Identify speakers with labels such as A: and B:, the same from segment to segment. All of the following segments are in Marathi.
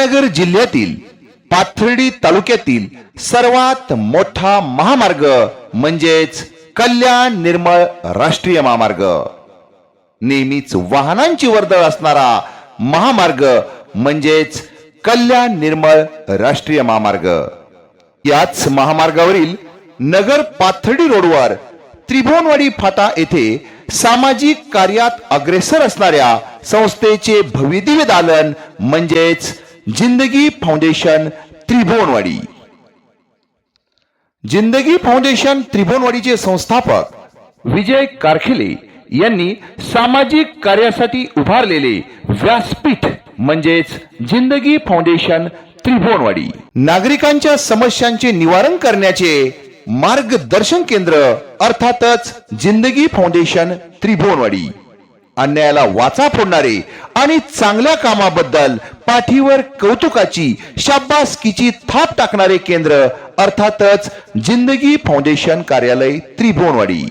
A: अहमदनगर जिल्ह्यातील पाथर्डी तालुक्यातील सर्वात मोठा महामार्ग म्हणजेच कल्याण निर्मळ राष्ट्रीय महामार्ग. नेहमीच वाहनांची वर्दळ असणारा महामार्ग म्हणजेच कल्याण निर्मळ राष्ट्रीय महामार्ग. याच महामार्गावरील नगर पाथर्डी रोडवर त्रिभुवनवाडी फाटा येथे सामाजिक कार्यात अग्रेसर असणाऱ्या संस्थेचे भविदिव्य दालन म्हणजेच जिंदगी फाउंडेशन त्रिभुवनवाडी. जिंदगी फाउंडेशन त्रिभुवनवाडीचे संस्थापक विजय कारखिले यांनी सामाजिक कार्यासाठी उभारलेले व्यासपीठ म्हणजेच जिंदगी फाउंडेशन त्रिभुवनवाडी. नागरिकांच्या समस्यांचे निवारण करण्याचे मार्गदर्शन केंद्र अर्थातच जिंदगी फाउंडेशन त्रिभुवनवाडी. अन्यायाला वाचा फोडणारे आणि चांगल्या कामाबद्दल पाठीवर कौतुकाची शाबासकीची थाप टाकणारे केंद्र अर्थातच जिंदगी फाउंडेशन कार्यालय त्रिभुवनवाडी.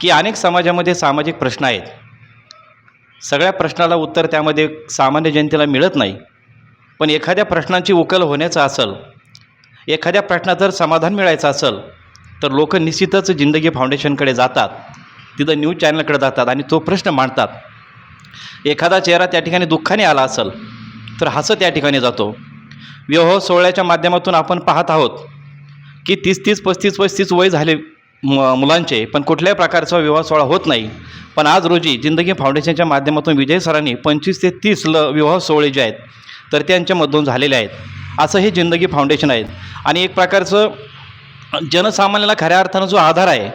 B: की अनेक समाजामध्ये सामाजिक प्रश्न आहेत. सगळ्या प्रश्नाला उत्तर त्यामध्ये सामान्य जनतेला मिळत नाही. पण एखाद्या प्रश्नांची उकल होण्याचं असेल एखाद्या प्रश्नात जर समाधान मिळायचं असेल तर लोक निश्चितच जिंदगी फाउंडेशनकडे जातात. तिथं न्यूज चॅनलकडे जातात आणि तो प्रश्न मांडतात. एखादा चेहरा त्या ठिकाणी दुःखाने आला असेल तर हसं त्या ठिकाणी जातो. विवाह सोहळ्याच्या माध्यमातून आपण पाहत आहोत की तीस तीस पस्तीस पस्तीस वय झाले म मुलांचे पण कुठल्याही प्रकारचा विवाह सोहळा होत नाही. पण आज रोजी जिंदगी फाउंडेशनच्या माध्यमातून विजय सरांनी पंचवीस ते तीस ल विवाह सोहळे जे आहेत तर त्यांच्यामधून झालेले आहेत. असं हे जिंदगी फाउंडेशन आहेत आणि एक प्रकारचं जनसामान्याला खऱ्या अर्थानं जो आधार आहे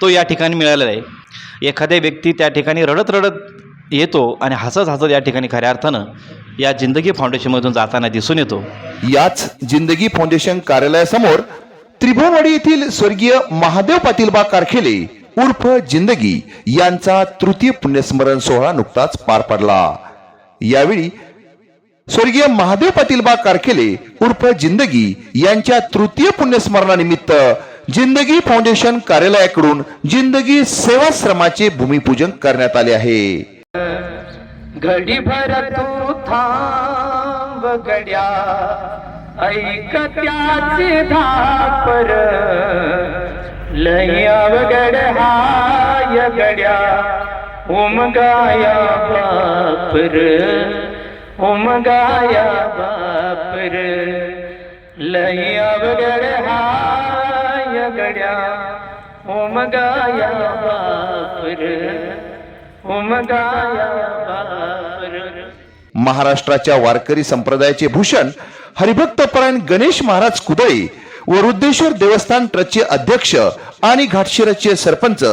B: तो या ठिकाणी मिळालेला आहे. एखाद्या व्यक्ती त्या ठिकाणी रडत रडत येतो आणि हसत हसत या ठिकाणी खऱ्या अर्थानं या जिंदगी फाउंडेशनमधून जाताना दिसून येतो.
A: याच जिंदगी फाउंडेशन कार्यालयासमोर त्रिभुवनवाडी येथील स्वर्गीय महादेव पाटीलबा कारखेले उर्फ जिंदगी यांचा तृतीय पुण्यस्मरण सोहळा नुकताच पार पडला. यावेळी स्वर्गीय महादेव पाटीलबा कारखेले उर्फ जिंदगी यांच्या तृतीय पुण्यस्मरणानिमित्त जिंदगी फाउंडेशन कार्यालयाकडून जिंदगी सेवाश्रमाचे भूमिपूजन करण्यात आले आहे.
C: घडी भर तू थांब गड्या. ऐक त्याचे धापर. लई अवगड हाय गड्या. उमगाया बापर. उमगाया बापर. लय अवघड हाय गड्या. उमगाया बापर उमगाया बापर.
A: महाराष्ट्राच्या वारकरी संप्रदायाचे भूषण हरिभक्तपरायण गणेश महाराज कुदळे व रुद्धेश्वर देवस्थान ट्रस्टचे अध्यक्ष आणि घाटशिराचे सरपंच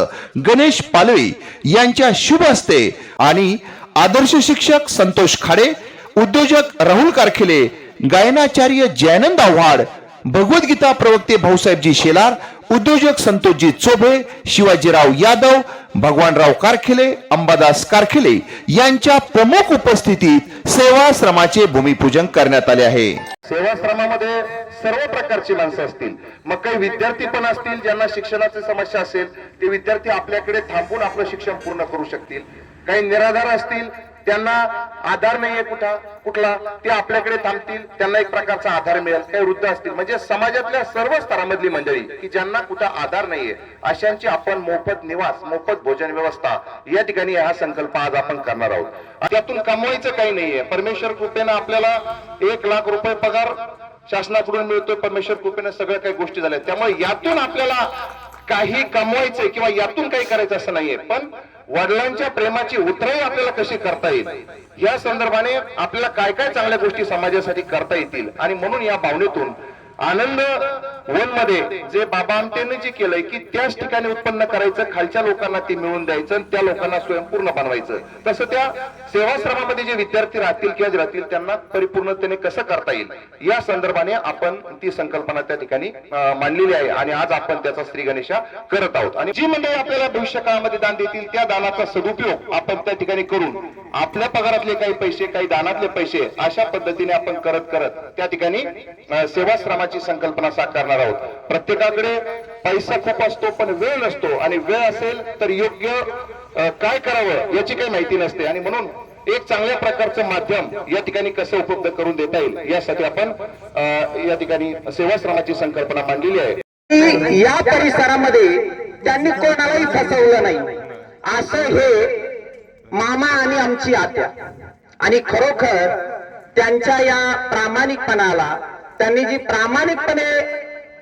A: गणेश पालवी यांच्या शुभ हस्ते आणि आदर्श शिक्षक संतोष खाडे उद्योजक राहुल कारखेले गायनाचार्य जयानंद आव्हाड भगवद्गीता प्रवक्ते भाऊसाहेबजी शेलार उद्योजक संतोषजी चोभे शिवाजीराव यादव भगवानराव कारखिले अंबादास कारखिले यांच्या प्रमुख उपस्थितीत सेवाश्रमाचे भूमिपूजन करण्यात आले आहे.
D: सेवाश्रमामध्ये सर्व प्रकारची माणसं असतील. मग काही विद्यार्थी पण असतील ज्यांना शिक्षणाची समस्या असेल ते विद्यार्थी आपल्याकडे थांबून आपलं शिक्षण पूर्ण करू शकतील. काही निराधार असतील त्यांना आधार नाहीये कुठा कुठला ते आपल्याकडे थांबतील त्यांना एक प्रकारचा आधार मिळेल काही वृद्ध असतील. म्हणजे समाजातल्या सर्व स्तरामधली मंडळी की ज्यांना कुठं आधार नाहीये अशांची आपण मोफत निवास मोफत भोजन व्यवस्था या ठिकाणी हा संकल्प आज आपण करणार आहोत. त्यातून कमवायचं काही नाहीये. परमेश्वर कृपेनं आपल्याला एक लाख रुपये पगार शासनाकडून मिळतोय. परमेश्वर कृपेनं सगळ्या काही गोष्टी झाल्या. त्यामुळे यातून आपल्याला काही कमवायचंय किंवा यातून काही करायचं असं नाहीये. पण वडिलांच्या प्रेमाची उतराई आपल्याला कशी करता येईल? या संदर्भाने आपल्याला काय काय चांगल्या गोष्टी समाजासाठी करता येतील? आणि म्हणून या भावनेतून आनंद वनमध्ये जे बाबा आमटेने जे केलंय की त्याच ठिकाणी उत्पन्न करायचं खालच्या लोकांना ते मिळवून द्यायचं आणि त्या लोकांना स्वयंपूर्ण बनवायचं. तसं त्या सेवाश्रमामध्ये जे विद्यार्थी राहतील किंवा राहतील त्यांना परिपूर्णतेने कसं करता येईल? या संदर्भाने आपण ती संकल्पना त्या ठिकाणी मांडलेली आहे आणि आज आपण त्याचा श्री गणेशा करत आहोत. आणि जी मंडळी आपल्याला भविष्य काळामध्ये दान देतील त्या दानाचा सदुपयोग आपण त्या ठिकाणी करून आपल्या पगारातले काही पैसे काही दानातले पैसे अशा पद्धतीने आपण करत करत त्या ठिकाणी सेवाश्रमाची संकल्पना साकारणार आहोत. प्रत्येकाकडे पैसा खूप असतो पण वेळ नसतो. आणि वेळ असेल तर योग्य काय करावं याची काही माहिती नसते. आणि म्हणून एक चांगल्या प्रकारचं माध्यम या ठिकाणी कसं उपलब्ध करून देता येईल यासाठी आपण या ठिकाणी सेवाश्रमाची संकल्पना मांडलेली आहे.
E: की या परिसरामध्ये त्यांनी कोणालाही फसवलं नाही. असं हे मामा आणि आमची आत्या. आणि खरोखर त्यांच्या या प्रामाणिकपणाला त्यांनी जी प्रामाणिकपणे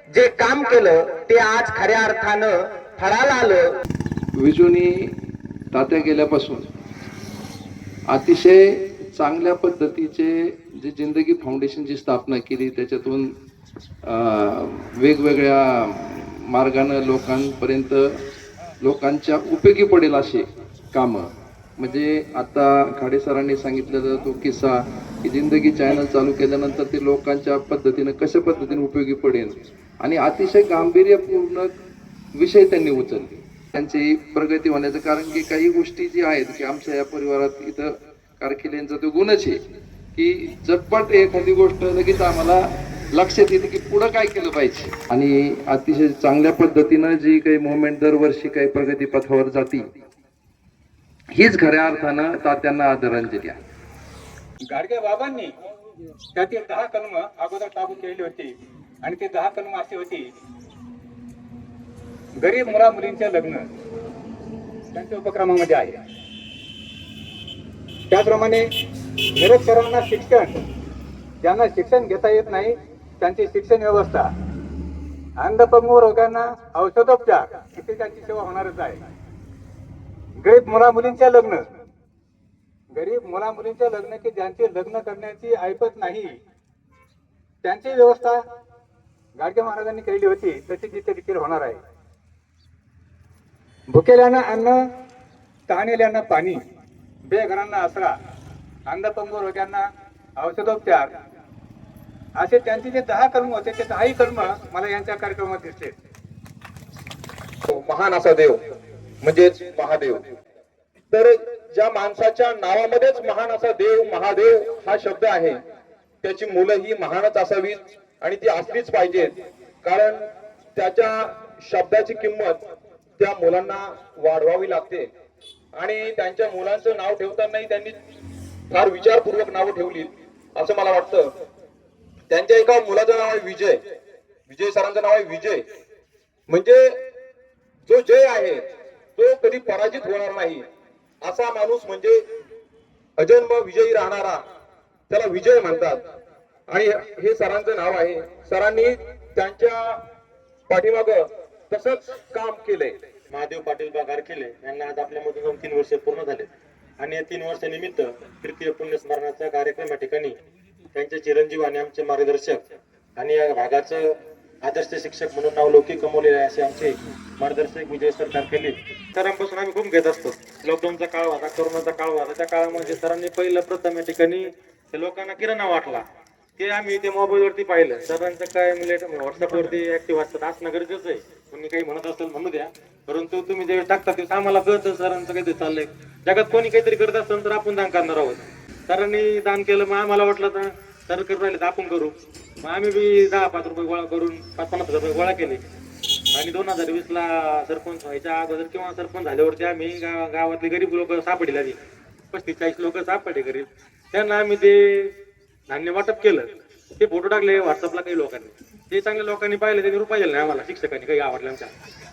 E: जे काम केलं ते आज खऱ्या अर्थानं फळाला आलं.
F: विजूनी तात्या गेल्यापासून अतिशय चांगल्या पद्धतीचे जे जिंदगी फाउंडेशनची स्थापना केली त्याच्यातून वेगवेगळ्या मार्गानं लोकांपर्यंत लोकांच्या उपयोगी पडेल असे कामं. म्हणजे आता खाडे सरांनी सांगितलेला तो किस्सा की जिंदगी चॅनल चालू केल्यानंतर ते लोकांच्या पद्धतीनं कशा पद्धतीने उपयोगी पडेल आणि अतिशय गांभीर्यपूर्ण विषय त्यांनी उचलले. त्यांची प्रगती होण्याचं कारण की काही गोष्टी जी आहेत की आमच्या या परिवारात इथं कारखिल्यांचा तो गुणच आहे की झटपट एखादी गोष्ट लगेच आम्हाला लक्षात येते की पुढं काय केलं पाहिजे. आणि अतिशय चांगल्या पद्धतीनं जी काही मुवमेंट दरवर्षी काही प्रगती पथावर जाती हीच खऱ्या अर्थानं तात्यांना आदरांजली आहे.
G: गाडगे बाबांनी त्यातील दहा कलम अगोदर लागू केली होती. आणि ते दहा कलम अशी होती. गरीब मुला मुलींचे लग्न त्यांच्या उपक्रमामध्ये आहे. त्याचप्रमाणे निरक्षरांना शिक्षण ज्यांना शिक्षण घेता येत नाही त्यांची शिक्षण व्यवस्था. अंधपंगू रोगांना औषधोपचार इथे त्यांची सेवा होणारच आहे. गरीब मुला मुलींच्या लग्न. गरीब मुला मुलींच्या लग्न की ज्यांचे लग्न करण्याची ऐपत नाही त्यांची व्यवस्था गाडगे महाराजांनी केलेली होती तशी तिथे देखील होणार आहे. भुकेल्यांना अन्न तहानेल्यांना पाणी बेघरांना आसरा अंधपंगू रोग्यांना औषधोपचार असे त्यांचे जे दहा कर्म होते ते दहाही कर्म मला यांच्या कार्यक्रमात दिसले.
D: महान असा देव म्हणजेच महादेव. तर ज्या माणसाच्या नावामध्येच महान असा देव महादेव हा शब्द आहे त्याची मुलं ही महानच असावीत. आणि ती असलीच पाहिजेत कारण त्याच्या शब्दाची किंमत त्या मुलांना वाढवावी लागते. आणि त्यांच्या मुलांचं नाव ठेवतानाही त्यांनी फार विचारपूर्वक नावं ठेवली असं मला वाटतं. त्यांच्या एका मुलाचं नाव आहे विजय. विजय सरांचं नाव आहे विजय. म्हणजे जो जय आहे तो कधी पराजित होणार नाही. असा माणूस म्हणजे अजन्म विजयी राहणारा त्याला विजय म्हणतात. आणि हे सरांचं नाव आहे. सरांनी त्यांच्या पाठीमाग तसंच काम केलंय.
H: महादेव पाटील बागार केले यांना आज आपल्यामधून जाऊन तीन वर्ष पूर्ण झाले. आणि या तीन वर्षानिमित्त तृतीय पुण्यस्मरणाचा कार्यक्रम या ठिकाणी त्यांचे चिरंजीव आणि आमचे मार्गदर्शक आणि या भागाचं आदर्श शिक्षक म्हणून नाव लौकिक कमवलेले असे आमचे मार्गदर्शक विजय सरकार केले. सरांपासून आम्ही खूप घेत असतो. लॉकडाऊनचा काळ होता कोरोनाचा काळ होता. त्या काळामध्ये सरांनी पहिलं प्रथम या ठिकाणी लोकांना किराणा वाटला. ते आम्ही ते मोबाईल वरती पाहिलं. सरांचं काय म्हणजे व्हॉट्सअपवरती ऍक्टिव्ह असतात असणं गरजेचं आहे. कोणी काही म्हणत असेल म्हणू द्या. परंतु तुम्ही जे टाकता ते आम्हाला कळतं सरांचं काहीतरी चाललंय. जगात कोणी काहीतरी करत असेल तर आपण दान करणार आहोत. सरांनी दान केलं मग आम्हाला वाटलं तर सर करत राहिले तर आपण करू. मग आम्ही बी दहा पाच रुपये गोळा करून पाच पन्नास हजार रुपये गोळा केले. आणि दोन हजार वीस ला सरपंच व्हायच्या अगोदर किंवा सरपंच झाल्यावरती आम्ही गावातले गरीब लोक सापडले आधी पस्तीस चाळीस लोक सापडले गरीब त्यांना आम्ही ते धान्य वाटप केलं ते फोटो टाकले व्हॉट्सअपला काही लोकांनी. ते चांगल्या लोकांनी पाहिले त्यांनी रुपये दिले नाही आम्हाला शिक्षकांनी काही आवडलं आमच्या.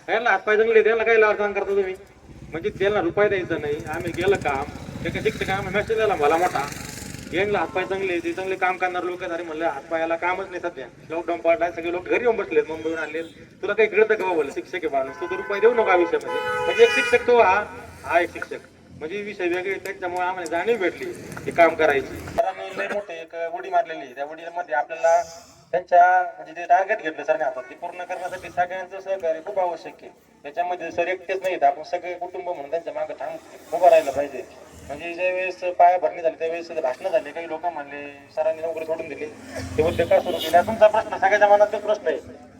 H: त्यांना हातपाय चांगले त्याला काही लावसान करता तुम्ही. म्हणजे त्याला रुपये द्यायचा नाही आम्ही गेलं काम एका शिक्षक आम्ही मेसेज दिला मला मोठा. यांना हातपाय चांगले ते चांगले काम करणार लोक अरे म्हणलं हातपायाला कामच नाही सध्या. लॉकडाऊन पडला सगळे लोक घरी येऊन बसलेत मुंबईहून आले तुला काही कळतं का बोल शिक्षक आहे माणूस तू तर रुपये देऊ नका आयुष्यामध्ये. म्हणजे एक शिक्षक तो हा हा एक शिक्षक. म्हणजे विषय वेगळे त्याच्यामुळे आम्हाला जाणीव भेटली हे काम करायची. सरांनी लय मोठे एक उडी मारलेली त्या उडीमध्ये आपल्याला त्यांच्या म्हणजे जे टार्गेट घेतलं सरने हातात ते पूर्ण करण्यासाठी सगळ्यांचं सहकार्य खूप आवश्यक आहे. त्याच्यामध्ये सर एकटेच नाहीत. आपण सगळे कुटुंब म्हणून त्यांच्या मागे थांब उभं राहिलं पाहिजे. म्हणजे ज्या वेळेस पाया भरणी झाली त्यावेळेस भाषणं झाले. काही लोक म्हणले सरांनी नोकरी सोडून दिली. ते बोलते का सुरू केला तुमचा प्रश्न सगळ्याच्या मनात तो प्रश्न आहे.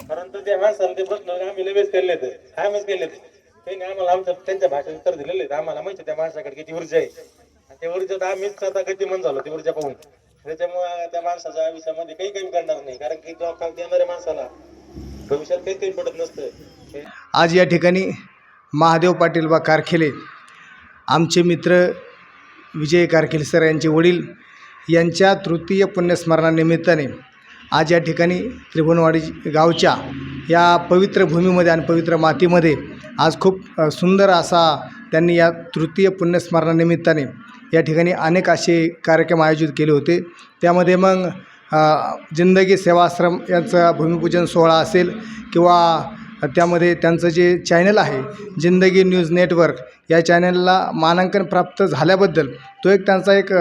H: परंतु त्या माणसाला ते प्रश्न आम्ही लगेच केले ते आम्हीच केले ते त्यांनी आम्हाला आमचं त्यांच्या भाषेत उत्तर दिलेलं आहे. आम्हाला माहिती आहे त्या माणसाकडे किती ऊर्जा आहे. आणि त्या ऊर्जेत आम्हीच आता किती मन झालो ती ऊर्जा पाहून. त्याच्यामुळे त्या माणसाच्या आयुष्यामध्ये काही कमी करणार नाही. कारण की जो काल देणाऱ्या माणसाला भविष्यात काही कमी पडत नसतं.
I: आज या ठिकाणी महादेव पाटील बा कारखेले आमचे मित्र विजय कारकील सर यांचे वडील यांच्या तृतीय पुण्यस्मरणानिमित्ताने आज या ठिकाणी त्रिभुवनवाडी गावच्या या पवित्र भूमीमध्ये आणि पवित्र मातीमध्ये आज खूप सुंदर असा त्यांनी या तृतीय पुण्यस्मरणानिमित्ताने या ठिकाणी अनेक असे कार्यक्रम आयोजित केले होते. त्यामध्ये मग जिंदगी सेवाश्रम यांचा भूमिपूजन सोहळा असेल किंवा त्यामध्ये त्यांचं जे चॅनल आहे जिंदगी न्यूज नेटवर्क या चॅनलला मानांकन प्राप्त झाल्याबद्दल तो एक त्यांचा एक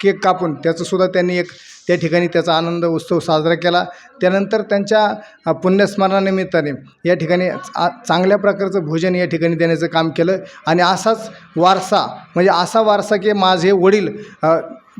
I: केक कापून त्याचंसुद्धा त्यांनी एक त्या ठिकाणी त्याचा आनंद उत्सव साजरा केला. त्यानंतर त्यांच्या पुण्यस्मरणानिमित्ताने या ठिकाणी चांगल्या प्रकारचं भोजन या ठिकाणी देण्याचं काम केलं. आणि असाच वारसा म्हणजे असा वारसा की माझे वडील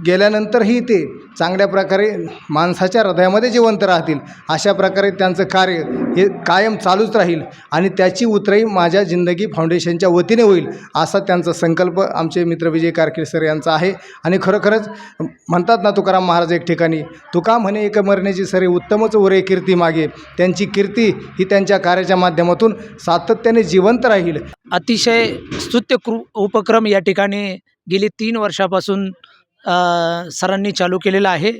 I: गेल्यानंतरही ते चांगल्या प्रकारे माणसाच्या हृदयामध्ये जिवंत राहतील. अशा प्रकारे त्यांचं कार्य हे कायम चालूच राहील. आणि त्याची उतराई माझ्या जिंदगी फाउंडेशनच्या वतीने होईल. असा त्यांचा संकल्प आमचे मित्र विजय कारकीर सर यांचा आहे. आणि खरोखरच म्हणतात ना तुकाराम महाराज एक ठिकाणी तुका म्हणे एक मरण्याची सरे उत्तमच उरे कीर्ती मागे. त्यांची कीर्ती ही त्यांच्या कार्याच्या माध्यमातून सातत्याने जिवंत राहील.
J: अतिशय स्तुत्य कृ उपक्रम या ठिकाणी गेली तीन वर्षापासून सरांनी चालू केलेला आहे.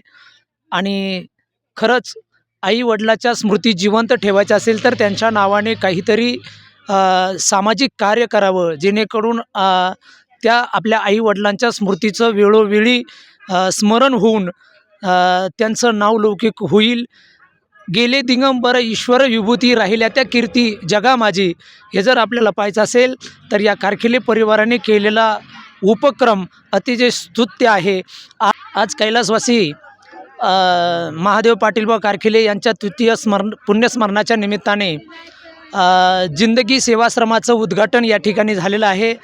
J: आणि खरंच आई वडिलाच्या स्मृती जिवंत ठेवायच्या असेल तर त्यांच्या नावाने काहीतरी सामाजिक कार्य करावं जेणेकरून त्या आपल्या आईवडिलांच्या स्मृतीचं वेळोवेळी स्मरण होऊन त्यांचं नाव लौकिक होईल. गेले दिगंबर ईश्वर विभूती राहिल्या त्या कीर्ती जगा माझी हे जर आपल्याला पाहायचं असेल तर या कारखिले परिवाराने केलेला उपक्रम अतिशय स्तुत्य आहे. आ आज कैलासवासी महादेव पाटील व कारखिले यांच्या तृतीय स्मरण पुण्यस्मरणाच्या निमित्ताने जिंदगी सेवाश्रमाचं उद्घाटन या ठिकाणी झालेलं आहे.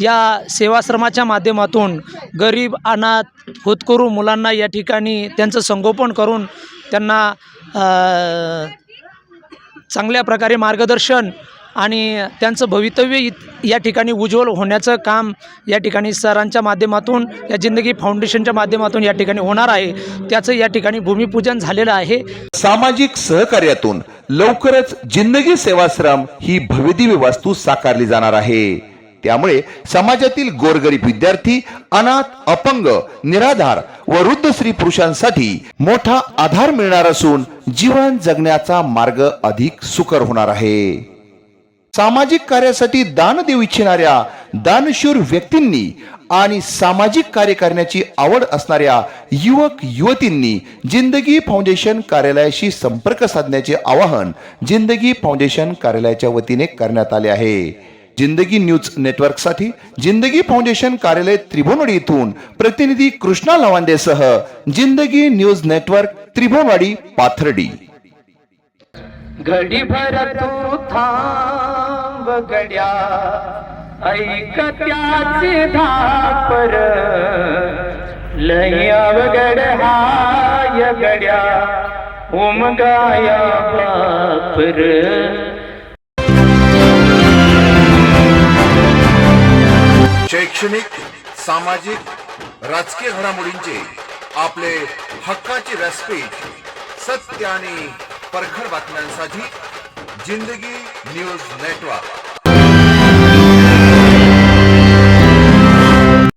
J: या सेवाश्रमाच्या माध्यमातून गरीब अनाथ होतकरू मुलांना या ठिकाणी त्यांचं संगोपन करून त्यांना चांगल्या प्रकारे मार्गदर्शन आणि त्यांचं भवितव्य इत या ठिकाणी उज्ज्वल होण्याचं काम या ठिकाणी सरांच्या माध्यमातून या जिंदगी फाउंडेशनच्या माध्यमातून या ठिकाणी होणार आहे. त्याचं या ठिकाणी भूमिपूजन झालेलं आहे.
A: सामाजिक सहकार्यातून लवकरच जिंदगी सेवाश्रम ही भविदिव्य वास्तू साकारली जाणार आहे. त्यामुळे समाजातील गोरगरीब विद्यार्थी अनाथ अपंग निराधार व वृद्ध स्त्री पुरुषांसाठी मोठा आधार मिळणार असून जीवन जगण्याचा मार्ग अधिक सुकर होणार आहे. सामाजिक कार्यासाठी दान देऊ इच्छिणाऱ्या दानशूर व्यक्तींनी आणि सामाजिक कार्य करण्याची आवड असणाऱ्या युवक युवतींनी जिंदगी फाउंडेशन कार्यालयाशी संपर्क साधण्याचे आवाहन जिंदगी फाउंडेशन कार्यालयाच्या वतीने करण्यात आले आहे. जिंदगी न्यूज नेटवर्कसाठी जिंदगी फाउंडेशन कार्यालय त्रिभुवनवाडी येथून प्रतिनिधी कृष्णा लवांदेसह जिंदगी न्यूज नेटवर्क त्रिभुवनवाडी पाथर्डी.
C: घडी भर तू थांब गड्या. ऐक त्याचे धापर लय अवघड हाय गड्या. उमगाया बापर.
D: शैक्षणिक सामाजिक राजकीय घडामोडींचे आपले हक्काचे व्यासपीठ सत्य आणि परखड बातम्यांसाठी जिंदगी न्यूज नेटवर्क.